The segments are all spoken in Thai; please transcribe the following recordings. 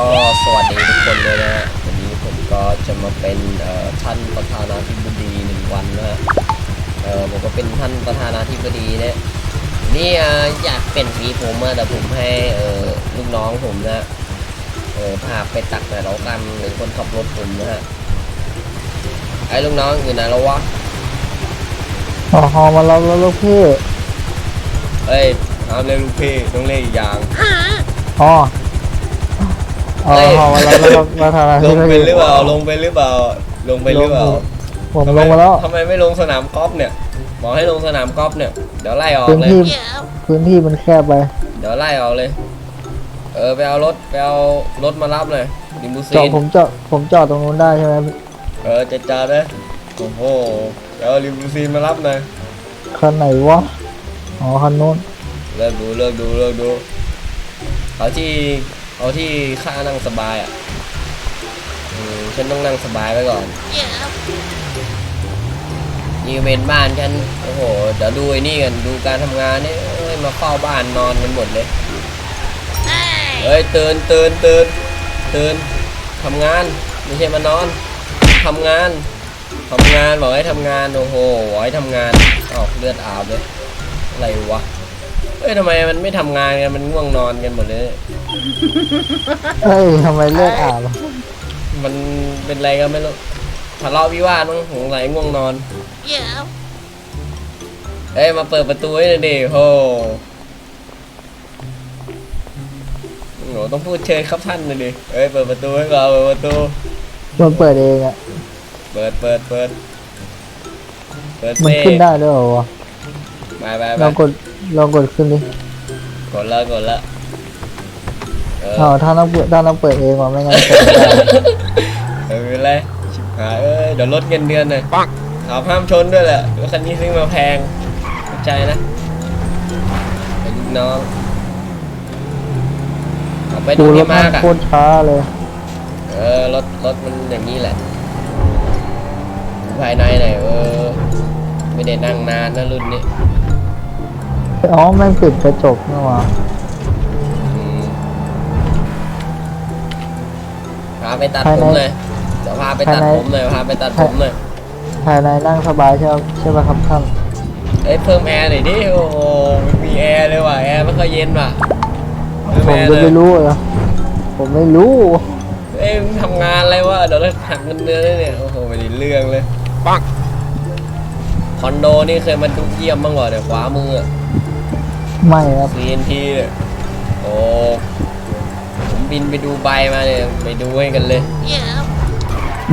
ก็สวัสดีทุกคนเลยนะฮะวันนี้ผมก็จะมาเป็นเอ่อท่านประธานาธิบดีหนึ่งวันนะฮะเออผมก็เป็นท่านประธานาธิบดีเนี่ยนี่เอ่ออยากเป็นสีผมอะแต่ผมให้เออลูกน้องผมนะเออพาไปตักนรกกันหรือคนขับรถผมนะฮะไอ้ลูกน้องอยู่ไหนแล้ววะอ๋อฮอมารับแล้วลูกพี่เอ้ยห้ามเรียกลูกพี่ต้องเรียกอีกอย่างอ๋อ อ๋อเฮ้ยฮอมารับแล้วครับประธานาลธิงบไปดีหรือเปล่าลงไปหรือเปล่าลงไปหรือเปล่าผมทำไลงมาแล้ว ทำไมไม่ลงสนามกอล์ฟเนี่ยบอกให้ลงสนามกอล์ฟเนี่ยเดี๋ยวไล่ออกพื้นเลย ที่พื้นที่มันแคบไป เดี๋ยวไล่ออกเลย เออไปเอารถไปเอารถมารับเลยดิมูซีจอดนผมจอดผมจอดตรงนู้นได้ใช่ไหมเออจะจอดเลยโอ้โหเดี๋ยวเอาลิมูซีนมารับหน่อยคันไหนวะ อ๋อคันนู้นเลิกดูเลิกดูเลิกดูเอาที่ เอาที่ข้านั่งสบายอะอืมฉันต้องนั่งสบายไว้ก่อน นี่เป็นบ้านฉัน โอ้โห เดี๋ยวดูไอ้นี่กัน ดูการทำงานนี่เอ้ย มาเฝ้าบ้านนอนกันหมดเลย เฮ้ยตื่นตื่นตื่นตื่นทำงาน ไม่ใช่มานอน ทำงาน ทำงาน บอกให้ทำงาน โอ้โหบอกให้ทำงานอ้าวเลือดอาบเลย อะไรวะ เอ้ยทำไมมันไม่ทำงานกันมันง่วงนอนกันหมดเลยเอ้ยทำไมเลือดอาบอะมันเป็นอะไรก็ไม่รู้ทะเลาะวิวาทมั้งสงสัยง่วงนอนเอ้ยมาเปิดประตูให้หน่อยดิโหโหต้องพูดเชิญครับท่านหน่อยดิเอ้ยเปิดประตูให้เราเปิดประตู มันเปิดเองอะเปิดเปิดเปิดเปิดมันเซ่ขึ้นได้ด้วยเหรอวะไปไปไปลองกด ลองกดขึ้นดิกดแล้วกดแล้วเอออ๋อถ้าต้องเปิดถ้าต้องเปิดเองวะไม่งั้นเปิดไม่ได้เออไม่เป็นไรชิบหายเอ้ยเดี๋ยวลดเงินเดือนหน่อยปังขับห้ามชนด้วยแหละรถคันนี้ซื้อมาแพงเข้าใจนะไอ้ลูกน้องเอาไปตรดูงรนี้ถมามันกอะ โคตรช้าเลยเออรถรถมันอย่างนี้แหละดูภายในหน่อยเออ ไม่ได้นั่งนานนะรุ่นนี้ อ๋อแม่งปิดกระจกนี่หว่าอืมพาไปตัดผมเลยเดี๋ยวพาไปตัดผมเลยพาไปตัดผมเลยภายในนั่งสบายใช่ไหมใช่ไหมครับท่านเอ้ยเพิ่มแอร์หน่อยดิโอ้โหไม่มีแอร์เลยว่ะแอร์ไม่ค่อยเย็นว่ะเพิ่มผแอมร์จะเลยไม่รู้เหรอผมไม่รู้เอ้ยมึงทำงานอะไรวะเดี๋ยวเราหักเงินเดือนเลยเนี่ยโอ้โหไม่ได้เรื่องเลยปังคอนโดนี่เคยมาดูเยี่ยมบ้างเหรอเดี๋ยวขวามืออะ ไม่ครับ CNT เนี่ยโอ้ผมบินไปดูใบมาเนี่ยไปดูให้กันเลย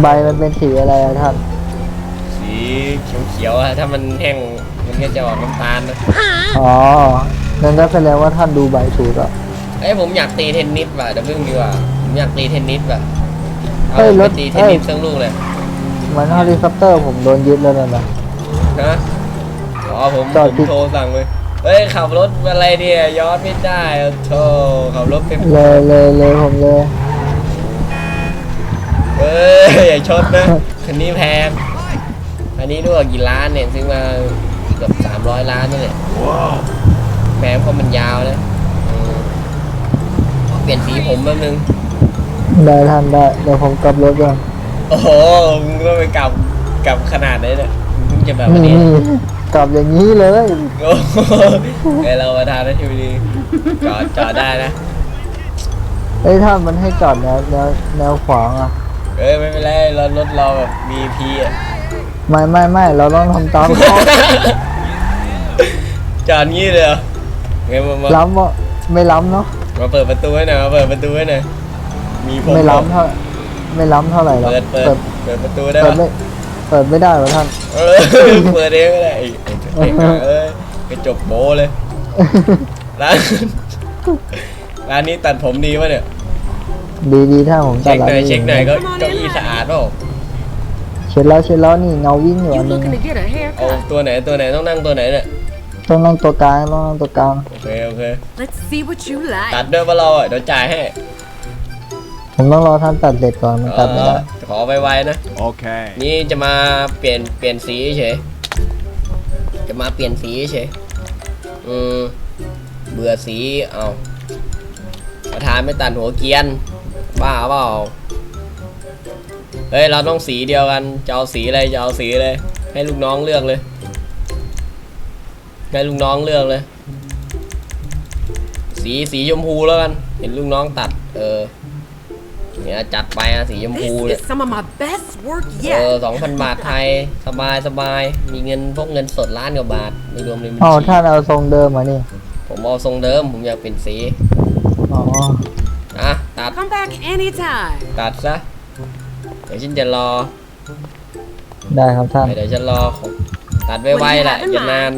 ใบมันเป็นสีอะไรอะท่านสีเขียวๆอะถ้ามันแห้งมันก็จะออกน้ำตาลนะอ๋อนั่นก็แสดงว่าท่านดูใบถูกอะเอ้ยผมอยากตีเทนนิสว่ะเดี๋ยวเพิ่งดีกว่าผมอยากตีเทนนิสว่ะเอาเฮ้ยไปรถตีเทนนิสเอ้ยทั้งลูกเลยเหมือนเฮลิคอปเตอร์ผมโดนยึดแล้วนั่นนะฮะอ๋อผมจอดผมผิดโทรสั่งเลย เฮ้ยขับรถอะไรเนี่ยย้อนไม่ได้โธ่ขับรถเป็นเลยเลยเลยผมเลยเอ้ยอย่าชนนะคันนี้แพงอันนี้ด้วยกี่ล้านเนี่ยซื้อมาเกือบสามร้อยล้านนี่แหละแพงเพราะมันยาวนะอืมเปลี่ยนสีผมแป๊บนึงได้ท่านได้เดี๋ยวผมกลับรถก่อนโอ้โหมึงต้องไปกลับกลับขนาดไหนเนี่ยมึงเพิ่งจะแบบวัน นี่นี้กลับอย่างนี้เลย โอ้โหเอ้ยเราประธานนะทีวีจอดจอดได้นะ เอ้ยท่านมันให้จอดแนวแนวแนวขวางอะ เอ้ยไม่เป็นไรรถรถเราแบบมีพีอะ ไม่ไม่ไม่เราต้องทำตามเขาจอดงี้เลยเหรอไงมามาล้ำวะไม่ล้ำเนาะมาเปิดประตูให้หน่อยมาเปิดประตูให้หน่อยมีผมไม่ล้ำเท่าไม่ล้ำเท่าไหร่หรอกเปิดเปิดเปิดประตูได้เปิดปะไม่เปิดไม่ได้วะท่าน เออเปิดเองก็ได้ไอ้ไอ้เอ้ยกระจกโบเลยร้านร้านนี้ตัดผมดีปะเนี่ยดีดีถ้าผมจัเช็ดคหน่อยร้านเช็คหน่อยก็เก้าอี้สะอาดเปล่าเช็ดแล้วเช็ดแล้วนี่เงาวิ่งอยู่ You อันนึง looking to get a เอา haircut? ตัวไหนตัวไหนต้องนั่งตัวไหนเนี่ยต้องนั่งตัวกลางต้องนั่งตัวกลางโอเคโอเค Let's see what you ตัด like. ด้วยปะเราอะเดี๋ยวจ่ายให้ ผมต้องรอท่านตัดเสร็จก่อนมันตัดไม่ได้เออขอไวๆนะ Okay. นี่จะมาเปลี่ยนเปลี่ยนสีเฉย จะมาเปลี่ยนสีเฉย อืม เบื่อสี เอาประธานไม่ตัดหัวเกรียนใบบ้าเปล่า เฮ้ย เราต้องสีเดียวกัน จะเอาสีอะไร จะเอาสีเลย ให้ลูกน้องเลือกเลย ให้ลูกน้องเลือกเลย สีสีชมพูแล้วกัน เห็นลูกน้องตัด เออ เนี่ยจัดไปอะสีชมพู This เนี่ย is some of my best work เออ yet. สองพันบาทไทยสบายสบายมีเงินพวกเงินสดล้านกว่าบาทไม่รวมในบัญอ๋อชีท่านเอาทรงเดิมมานี่ ผมเอาทรงเดิมผมอยากเป็นสี อ๋อ อะ ตัด Come back anytime. ตัดซะ เดี๋ยวฉันจะรอ ได้ครับท่าน เดี๋ยวฉันรอของตัดไวๆแหละอย่านาน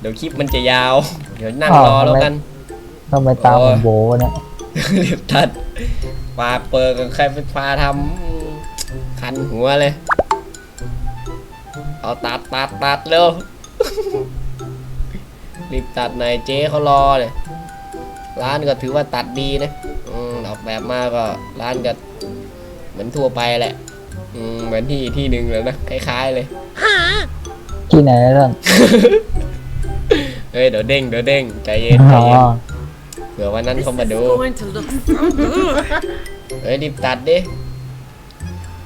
เดี๋ยวคลิปมันจะยาว เดี๋ยวนั่งอ้าวรอแล้วทำไมกันทำไมตามโอ้ผยมโบวะเนี่ยรีบตัด ปาเปิดกับใครไปพาทำคันหัวเลย เอาตัดตัดตัดเร็ว รีบตัดหน่อยเจ๊เขารอเลยร้านก็ถือว่าตัดดีนะอืมออกแบบมาก็ร้านก็เหมือนทั่วไปแหละอืมเหมือนที่ที่หนึ่งเลยนะคล้ายๆเลยที่ไหนนะท่านเฮ้ยเดี๋ยวเด้งเดี๋ยวเด้งใจเย็นใจอ๋อเย็น เผื่อวันนั้น This เขามา is ดู going to look so good. เฮ้ยรีบตัดดิ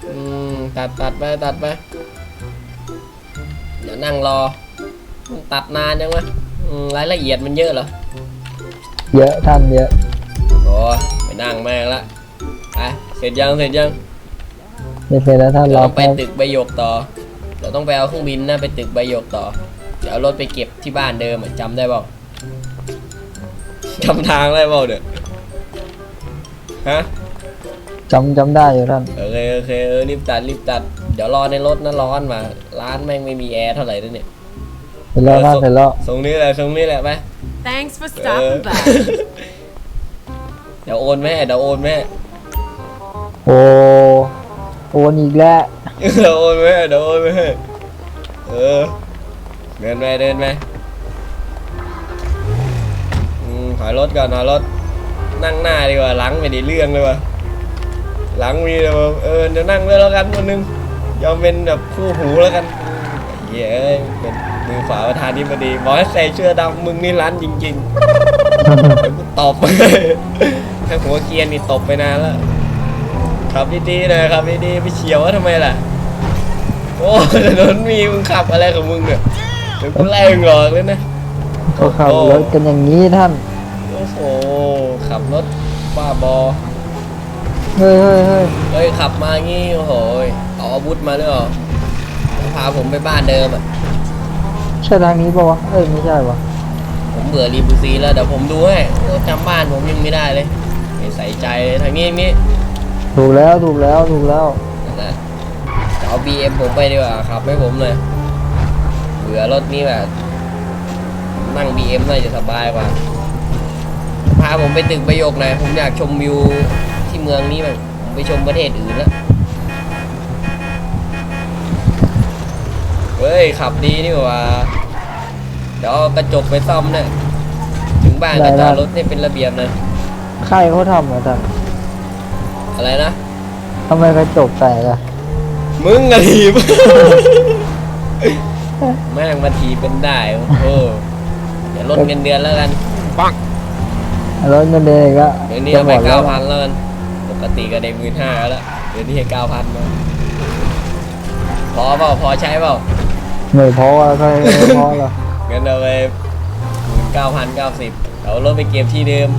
อืม ตัดตัดไปตัดไปเดี๋ยวนั่งรอมันตัดนานยังวะอืมรายละเอียดมันเยอะเหรอ เยอะท่านเยอะ โอ้ยไปนั่งแม่งละไปเสร็จยังเสร็จยังไม่เป็นแล้วท่านเดี๋ยวรอต้องไปแป๊บตึกใบหยกต่อเดี๋ยวต้องไปเอาเครื่องบินนะไปตึกใบหยกต่อ เดี๋ยวเอารถไปเก็บที่บ้านเดิมอะจำได้เปล่า จำทางได้เปล่าเด้อฮะ จำจำได้อยู่ท่านโอเคโอเคเออรีบตัดรีบตัด เดี๋ยวรอในรถนะร้อนมา ร้านแม่งไม่มีแอร์เท่าไหร่ด้วยเนี่ยเสร็จแล้วท่านเสร็จแล้วทรงนี้แหละทรงนี้แหละไป Thanks for เออ stopping by. เดี๋ยวโอนแม่เดี๋ยวโอนแม่ โอ้โอนอีกแล้วเดี๋ยวโอนแม่เดี๋ยวโอนแม่เออ เดินไปเดินไป อืมถอยรถก่อนถอยรถนั่งหน้าดีกว่าหลังไม่ได้เรื่องเลยว่ะหลังมีแต่เออเดี๋ยวนั่งด้วยแล้วกันคนนึงยอมเป็นแบบคู่หูแล้วกันเย้ยเป็นมือขวาประธานที่บดีบอกใส่เสื้อดำมึงนี่ร้านจริงๆเดี๋ยวกูตบถ้าหัวเกียนนี่ตบไปนานแล้วขับดีๆหน่อยขับดีๆไปเฉียวว่าทำไมล่ะโอ้ถนนมีมึงขับอะไรของมึงเนี่ยเดี๋ยวกูไล่มึงออกเลยนะเขาขับรถกันอย่างนี้ท่าน โอ้โหขับรถบ้าบอเฮ้ยเฮ้ยเฮ้ยเฮ้ยขับมางี้โอ้โหเอาอาวุธมาด้วยเหรอพาผมไปบ้านเดิมอะใช่ทางนี้ปะวะเอ้ยไม่ใช่ปะผมเบื่อรีบูซีแล้วเดี๋ยวผมดูให้โอ้จำบ้านผมยังไม่ได้เลยไม่ใส่ใจเลยทางนี้ทางนี้ถูกแล้วถูกแล้วถูกแล้วนั่นแหละจะเอา BM ผมไปดีกว่าขับให้ผมเลยเบื่อรถนี้แบบนั่ง BM น่าจะสบายกว่าพาผมไปตึกประโยคหน่อยผมอยากชมวิวที่เมืองนี้บ้างผมไปชมประเทศอื่นแล้วเฮ้ยขับดีนี่หว่าเดี๋ยวเอากระจกไปซ่อมเนี่ยถึงบ้านก็จอดรถให้เป็นระเบียบนะใครเขาทำอะท่านอะไรนะทำไมกระจกแตกอะมึงอะทีบ แม่งมาทีเป็นได้โอ้โหเดี๋ยวลดเงินเดือนแล้วกัน รถเงินเดือนอีก็เดี๋ยวนี้เอาไปเก้าพันแล้วกันปกติก็ได้หมื่นห้าแล้วเดี๋ยวนี้ให้เก้าพันมาพอเปล่าพอใช้เปล่าไม่พออะใครไม่พอหรองั้นเอาไปเก้าพันเก้าสิบเอารถไปเก็บที่เดิม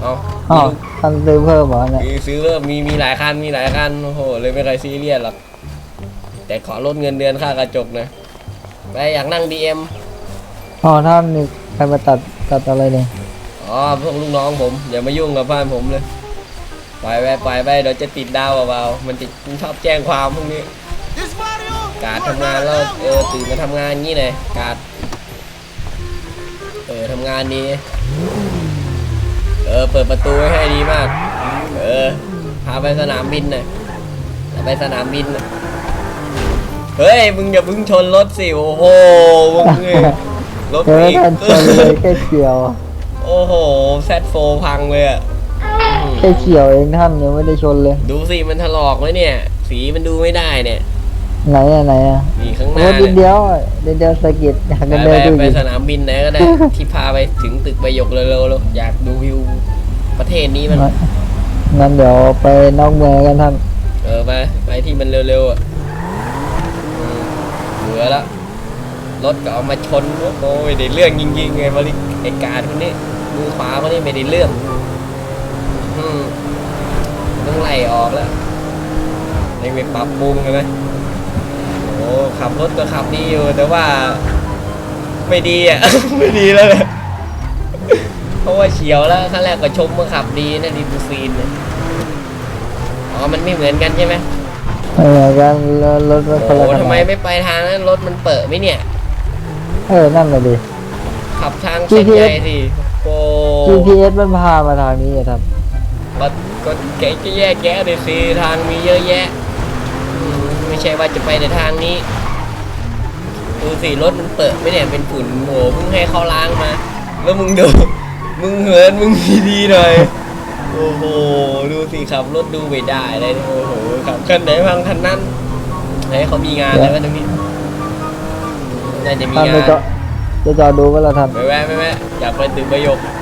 เอาอ้าวท่านซื้อเพิ่มเหรอเนี่ยมีซื้อเพิ่มมีมีหลายคันมีหลายคันโอ้โหเลยไม่เคยซีเรียสหรอกแต่ขอลดเงินเดือนค่ากระจกหนะไปอยากนั่ง BM อ๋อท่านนี่ใครมาตัดตัดอะไรเนี่ย อ๋อพวกลูกน้องผมอย่ามายุ่งกับบ้านผมเลยปล่อยไปปล่อยไปเดี๋ยวจะติดดาวเบาๆมันจะมันชอบแจ้งความพวกนี้ การทำงานแล้วเออตื่นมาทำงานงี้เลยการเออทำงานดีเออเปิดประตูให้ดีมาก เออพาไปสนามบินหน่อยไปสนามบินน่ะเฮ้ยมึงอย่าพึ่งชนรถสิโอ้โหมึงรถอีกท่านชนเลยแค่เฉียว โอ้โหแซดโฟพังเลยอะแค่เฉียวเองท่านยังไม่ได้ชนเลย ดูสิมันถลอกไว้เนี่ย สีมันดูไม่ได้เนี่ยไหนอะไหนอะนี่ข้างหโอ้น้าดิเนี่ยนเดียวอะดินเดียวสะกิดอยากไปกันไปเดินดูไปดิสนามบินไหนก็ได้ ที่พาไปถึงตึกใบหยกเร็วๆแล้วอยากดูวิวประเทศนี้มัน งั้นเดี๋ยวไปนอกเมืองกันท่านเออไปไปที่มันเร็วๆอะอืมเบื่อละรถก็เอามาชนโอ้ยได้เรื่องจริงๆไงมาริไอการคนนี้ มือขวาคนนี้ไม่ได้เรื่องอืมต้องไล่ออกแล้วยังไปปรับปรุงกันไหมโอ้ขับรถก็ขับดีอยู่ แต่ว่า ไม่ดีอะ ไม่ดีแล้วเลยเพราะว่าเฉียวแล้วขั้นแรกก็ชมว่าขับดีนะดีบูซีนเนี่ยอ๋อมันไม่เหมือนกันใช่ไหมไม่เหมือนกันรถรถมันคนโอ้ละขทำไมนาดไม่ไปทางนั้นรถมันเปิดไหมเนี่ย เออนั่นเลยดิขับทางเส้นใหญ่สิโอ้ GPS มันพามาทางนี้อะท่านก็ก็แกจะแยกแยะเลยสิทางมีเยอะแยะอืมไม่ใช่ว่าจะไปในทางนี้ดูสิรถมันเปิดไหมเนี่ยเป็นฝุ่นโหมึงให้เขาล้างมา แล้วมึงดูมึงเหินมึงดีๆหน่อยโอ้โหดูสิขับรถดูไม่ได้เลยโอ้โหขับคันไหนพังคันนั้นไหนเขามีงานอะไรวะตรงนี้น่าจะมีท่านงาไปน จอดจะจอดดูเวลาท่านไม่แวะไม่แวะอยากไปตึกประโยคคลิป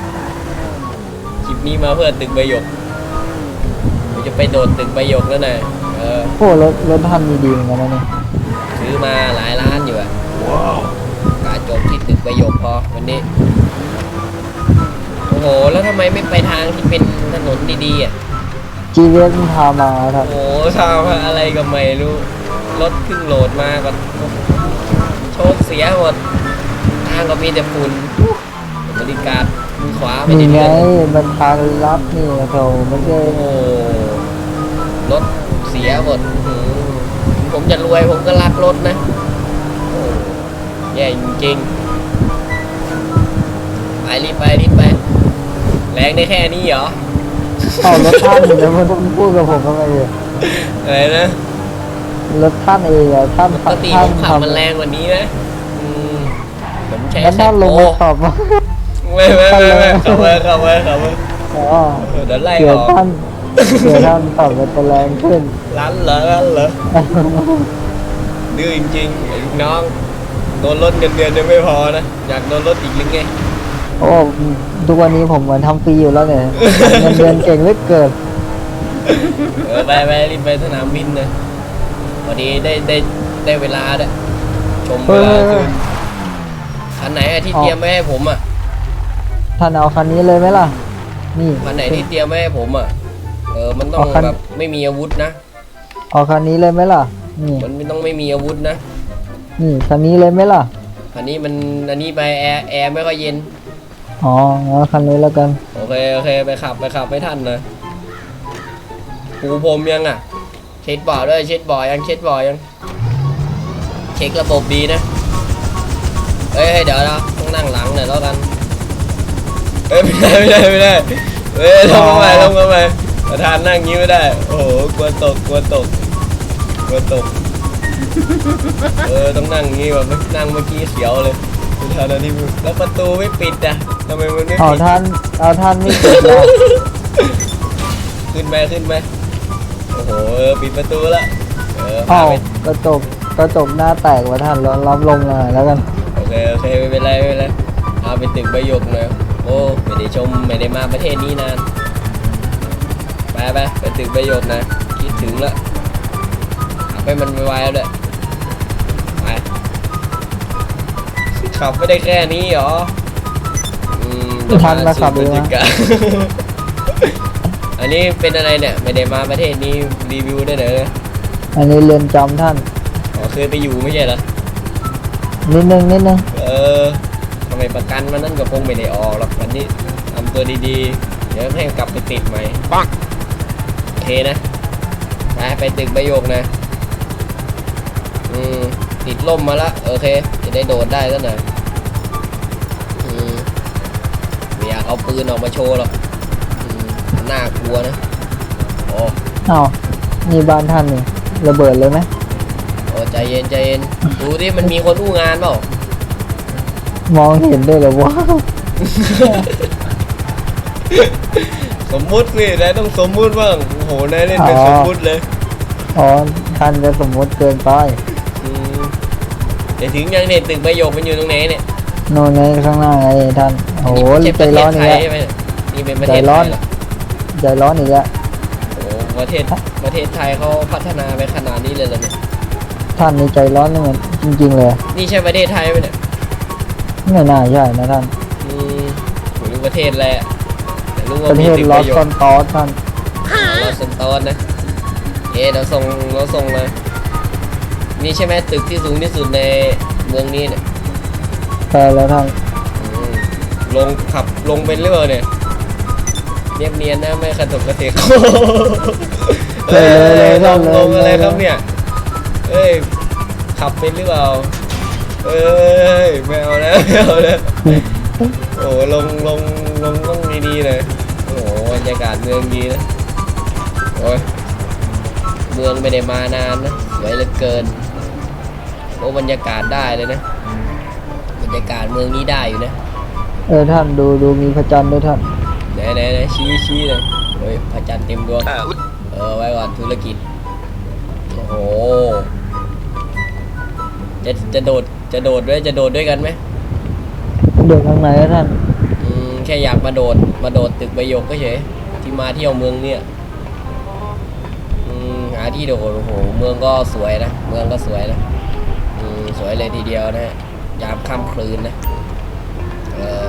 นี้มาเพื่อตึกประโยคเดี๋ยวจะไปโดดตึกประโยคแล้วนะเออโอ้รถรถท่านมีดีเหมือนกันนะเนี่ยซื้อมาหลายล้านอยู่อะกาจบที่ตึกประโยคพอวันนี้ โอ้โห แล้วทำไมไม่ไปทางที่เป็นถนนดีๆอะ GPS มันพามาท่านโอ้โหทำอะไรก็ไม่รู้ รถขึ้นโหลดมาก็โชคเสียหมดทางก็มีแต่ฝุ่นบริการ มือขวาไม่นี่ได้ไงเลื่อนมันทางลัดนี่โถไม่ใช่โอ้โหรถเสียหมดหือผมจะรวยผมก็รักรถนะโอ้แย่จริงๆไปรีบไปรีบไป แรงได้แค่นี้เหรอเอารถท่านเดี๋ยวมันต้องพูดกับผมทำไมเนี่ยอะไรนะรถท่านเองอะท่านปกติท่าผนมขับมันแรงกว่านี้นะอืมผมใช้แล้วแซท่านลงโอ มาขับ ไม่ไม่ไม่ไม่ขับไปขับไปขับไปอ๋อเดี๋ยวไล่เดี๋อยวอกท่านเดี๋ยวท่านขับมันจะแรงขึ้นร้านเหรอร้านเหรอดื้อจริงๆไอ้ลูกน้องโดนรถเงินเดือนยังไม่พอนะอยากโดนรถอีกหรือไงโอ้ทุกวันนี้ผมเหมือนทำฟรีอยู่แล้วเนี่ยเงินเดือนเก่งเหลือเกินเออไปไปรีบไปสนามบินนะพอดีได้ได้ได้เวลาด้วยชมเวเฮ้ยลาคืนคันไหนอะที่เตรียมไว้ให้ผมอะ ท่านเอาคันนี้เลยไหมล่ะ นี่คันไหนที่เตรียมไว้ให้ผมอะเออ มันต้องเอาคัน แบบไม่มีอาวุธนะ เอาคันนี้เลยไหมล่ะ นี่ มันไม่ต้องไม่มีอาวุธนะ นี่คันนี้เลยไหมล่ะ อันนี้มันอันนี้ไปแอร์แอร์ไม่ค่อยเย็น อ๋องั้นคันนี้แล้วกัน โอเคโอเคไปขับไปขับไม่ทันนะปูพรมยังอะ เช็ดบ่อด้วยเช็ดบ่อยังเช็ดบ่อยัง เช็คระบบดีนะ เอ้ยเฮ้ยเดี๋ยวเราต้องนั่งหลังหน่อยแล้วกัน เอ้ยไม่ได้ไม่ได้ไม่ได้เฮ้ยลงมาใหม่ลงมาใหม่ประธานนั่งงี้ไม่ได้ โอ้โหกลัวตกกลัวตกกลัวตก เออต้องนั่งงี้แบบนั่งเมื่อกี้เสียวเลยประธานอันนี้แล้วประตูไม่ปิดอะทำไมมันไม่เอาปิดท่านเอาท่านไม่ติดแล้วขึ้นไหมขึ้นไหมโอ้โหเออปิดประตูแล้วเออพาเอาไป กระจกกระจกหน้าแตกว่ะท่านเรารับลมหน่อยแล้วกัน โอเค โอเค ไม่เป็นไร ไม่เป็นไรเอาไปตึกประโยคหน่อย โอ้ไม่ได้ชมไม่ได้มาประเทศนี้นานไปไปไปตึกประโยคนะ คิดถึงแล้วขับไปมันไวๆแล้วด้วยไปขับไม่ได้แค่นี้เหรออืมเดี๋ยวทันมาขับสู่เลยพฤศจินะกาอันนี้เป็นอะไรเนี่ย ไม่ได้มาประเทศนี้รีวิวได้เลยอันนี้เรือนจำท่านอ๋อเคยไปอยู่ไม่ใช่เหรอนิดนึงนิดนึงเออทำ ไมประกันมันนั่นก็คงไม่ได้ออกหรอกวันนี้ทำตัวดีๆ เดี๋ยวให้กลับไปติดใหม่ปักโอเคนะไปไปตึกประโยคนะ อืมติดล่มมาละโอเค จะได้โดดได้แล้วหน่อยอืมไม่อยากเอาปืนออกมาโชว์หรอกอืมมันน่ากลัวนะโอ้เอานี่บ้านท่านนี่ระเบิดเลยไหมโอ้ใจเย็นใจเย็นดูดิมันมีคนอู้งานเปล่า มองเห็นด้วยเหรอวะสมมุติสินายต้องสมมุติบ้างโอ้โหนายเล่นเป็นสมมุติเลยอ๋อท่านจะสมมติเกินไปอืมเดี๋ยวถึงยังเนี่ยตึกประโยคมันอยู่ตรงไหนเนี่ยโน่นไงข้างหน้าไงท่านโอ้โหนี่ใจไม่ร้อนใช่อีประกเทศไทแล้วยใช่ไหมนี่เป็นประเทศใจไทร้อนยเหรอใจร้อนอีกแล้วประเทศประเทศไทยเขาพัฒนาไปขนาดนี้เลยเหรอเนี่ยท่านนี่ใจร้อนนี่มันจริง ๆ เลย นี่ใช่ประเทศไทยไหมเนี่ย ไม่น่าใช่นะท่าน อืมผมรู้ประเทศอะไรอะแต่รู้ปว่าระมีเทศตึกลปอระสโยตอชนน์ตอสท่านลอสซันตอนนะเอ๊ะเราส่งเราส่งเลยนี่ใช่ไหมตึกที่สูงที่สุดในเมืองนี้เนี่ยไปแล้วท่าน อืมลงขับลงเป็นเรือเนี่ยเนียบเนียนนะไม่กระตุกกระเตกเลยเลยเลยลงลงเลยอะไรเลยครับเนี่ยเอ้ยขับเป็นหรือเปล่า เอ้ยไม่เอานะไม่เอานะโอ้ลงลงลงต้องดีๆเลยโอ้โหบรรยากาศเมืองดีนะโอ้ยเมืองไม่ได้มานานนะสวยเหลือเกินโอ้บรรยากาศได้เลยนะบรรยากาศเมืองนี้ได้อยู่นะเออท่านดูดูมีพระจันทร์ด้วยท่านไหนไหนไหนชี้ชี้เลยเฮ้ยพระจันทร์เต็มดวงเออไว้ก่อนธุรกิจโอ้โหจะจะโดด จะโดดด้วยจะโดดด้วยกันไหมเดินทางไหนอะท่านอืมแค่อยากมาโดดมาโดดตึกใบหยกก็เฉยที่มาเที่ยวเมืองเนี่ยอืมหาที่โดดโอ้โหเมืองก็สวยนะเมืองก็สวยนะอืมสวยเลยทีเดียวนะฮะยามค่ำคืนนะเออ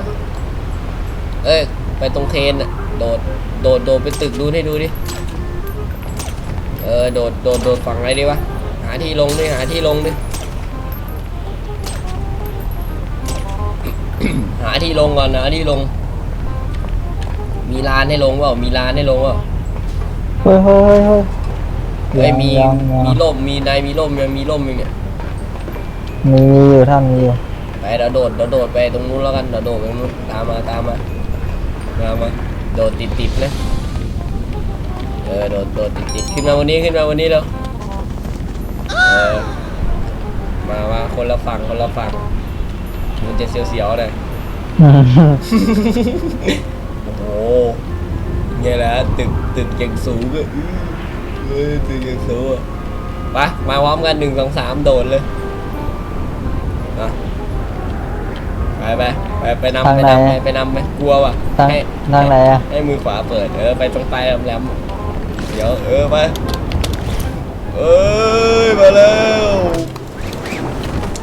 เอ้ยไปตรงเทรนน่ะโดดโดดโดดไปตึกดูให้ดูดิเออโดดโดดโดดฝั่งไหนดีวะหาที่ลงดิหาที่ลงดิ หาที่ลงก่อนนะหาที่ลง มีร้านให้ลงเปล่ามีร้านให้ลงเปล่าเฮ้ยเฮ้ยเฮ้ยเฮ้ยเฮ้ยมียังยังมีร่มมีนายมีร่มยังมีร่มยังเนี่ยมีมีอยู่ท่านมีอยู่ไปเดี๋ยวโดดเดี๋ยวโดดไปตรงนู้นแล้วกันเดี๋ยวโดดไปตรงนู้นตามมาตามมาตามมาโดดติดติดๆนะเออโดดโดดติดติดๆขึ้นมาวันนี้ขึ้นมาวันนี้แล้วเออมามาคนละฝั่งคนละฝั่งมันจะเสียวๆหน่อย โอ้โหเนี่ยแหละตึกตึกอย่างสูงอะอื้อเออตึกอย่างสูงอะไปมาพร้อมกันหนึ่งสองสามโดดเลยอะไปไปไปไปนำทางไปไหนนำไปไปนำไปกลัวว่ะทางให้ทางไหนอะ ให้มือขวาเปิด เออไปตรงปลายแหลมๆเดี๋ยวเออไปเอ้ยมาแล้ว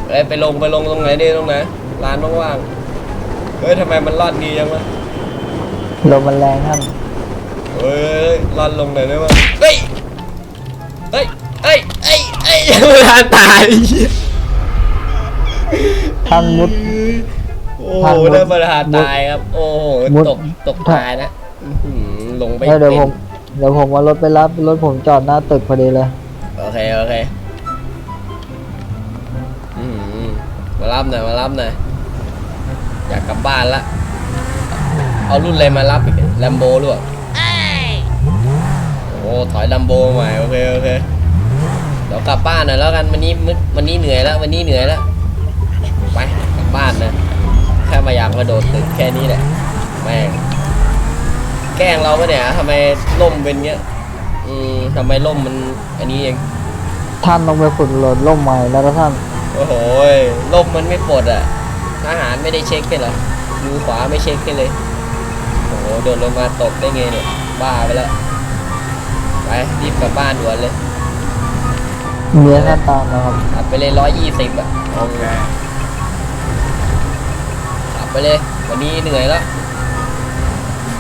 เอ้ยไปลงไปลงตรงไหนดีตรงไหนร้านว่างๆ เฮ้ยทำไมมันรอดดีจังวะลมมันแรงท่านเฮ้ยรอนลงหน่อยได้ไหมเฮ้ย เฮ้ย เฮ้ย เฮ้ย เฮ้ยเวลาตายท่านมุด โอ้ท่านโหมุดได้ประธานตายครับ โอ้โหมุดตก ตกตายนะอื้อหือลงไปเออเดี๋ยวป็นผม เดี๋ยวผมเอารถไปรับ รถผมจอดหน้าตึกพอดีเลย โอเค โอเคอื้อหือมารับหน่อย มารับหน่อย อยากกลับบ้านละ เอารุ่นอะไรมารับอีกแลมโบหรือเปล่าโอ้ถอยแลมโบใหม่โอเคโอเคเดี๋ยวกลับบ้านหน่อยแล้วกันวันนี้มึวันนี้เหนื่อยแล้ววันนี้เหนื่อยแล้วไปกลับบ้านนะแค่มาอยากมาโดดตึกแค่นี้แหละแม่งแกล้งเราปะเนี่ยทำไมล่มเป็นเงี้ยอืมทำไมล่มมันอันนี้เองท่านต้องไปฝึกโหลดร่มใหม่แล้วก็ท่านโอ้โหยล่มมันไม่ปลดอะ ทหารไม่ได้เช็คกันเหรอมือขวาไม่เช็คกันเลยโอ้โหโดนลงมาตกได้ไงเนี่ยบ้าไปแล้วไปรีบกลับบ้านด่วนเลยเมียท่านตามนะครับขับไปเลยร้อยยี่สิบอะโอเคขับไปเลย วันนี้เหนื่อยแล้ว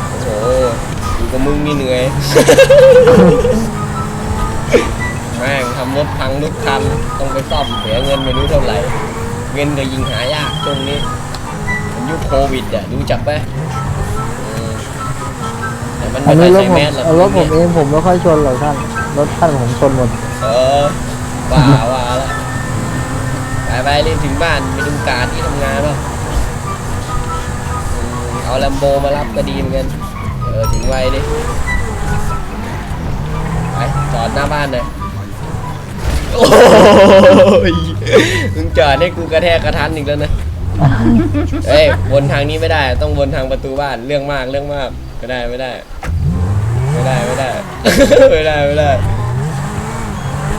โอ้โหอยู่กับมึงนี่เหนื่อยแม่งทำรถพังทุกคันต้องไปซ่อมเสียเงินไม่รู้เท่าไหร่ เงินก็ยิงหายากช่วงนี้มันยุคโควิดอะรู้จักไหมอืมแต่มันอัไม่นค่นี้อยรถใช้ผมแมสหรอกเอารถผมเองผมไม่ค่อยชนหรอกท่าน รถท่านผมชนหมด เออว่าว่าแล้วไปไปรีบถึงบ้านไปดูการที่ทำงานแล้วเอาแลมโบมารับก็ดีเหมือนกันเออถึงไวดิไปจอดหน้าบ้านเลย โอ้ยมึงจอดให้กูกระแทกกระทันอีกแล้วนะเอ้ยวนทางนี้ไม่ได้ ต้องวนทางประตูบ้านเรื่องมากเรื่องมากไม่ได้ไม่ได้ ไม่ได้ไม่ได้ ไม่ได้ไม่ได้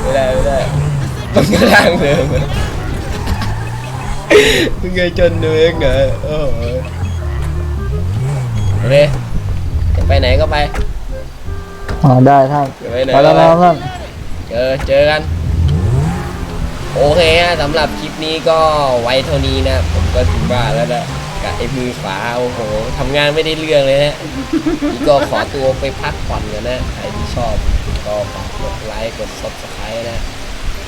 ไม่ได้ไม่ได้ต้องกระทางเดิมมึงเงจนเองเหรอโอ้ยโอเไปไหนก็ไปอ๋อได้ท่านไปไหนไปแล้วกัท่าน เจอเจอกัน โอเคฮะสำหรับคลิปนี้ก็ไว้เท่านี้นะ ผมก็ถือว่าแล้วนะกับไอ้มือขวาโอ้โหทำงานไม่ได้เรื่องเลยนะนี่ก็ขอตัวไปพักผ่อนกันนะ ใครที่ชอบก็ฝากกดไลค์กดซับสไครต์นะ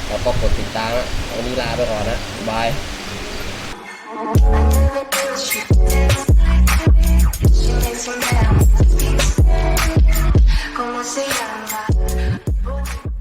แล้วก็กดติดตามนะวันนี้ลาไปก่อนนะ บาย Como se llama?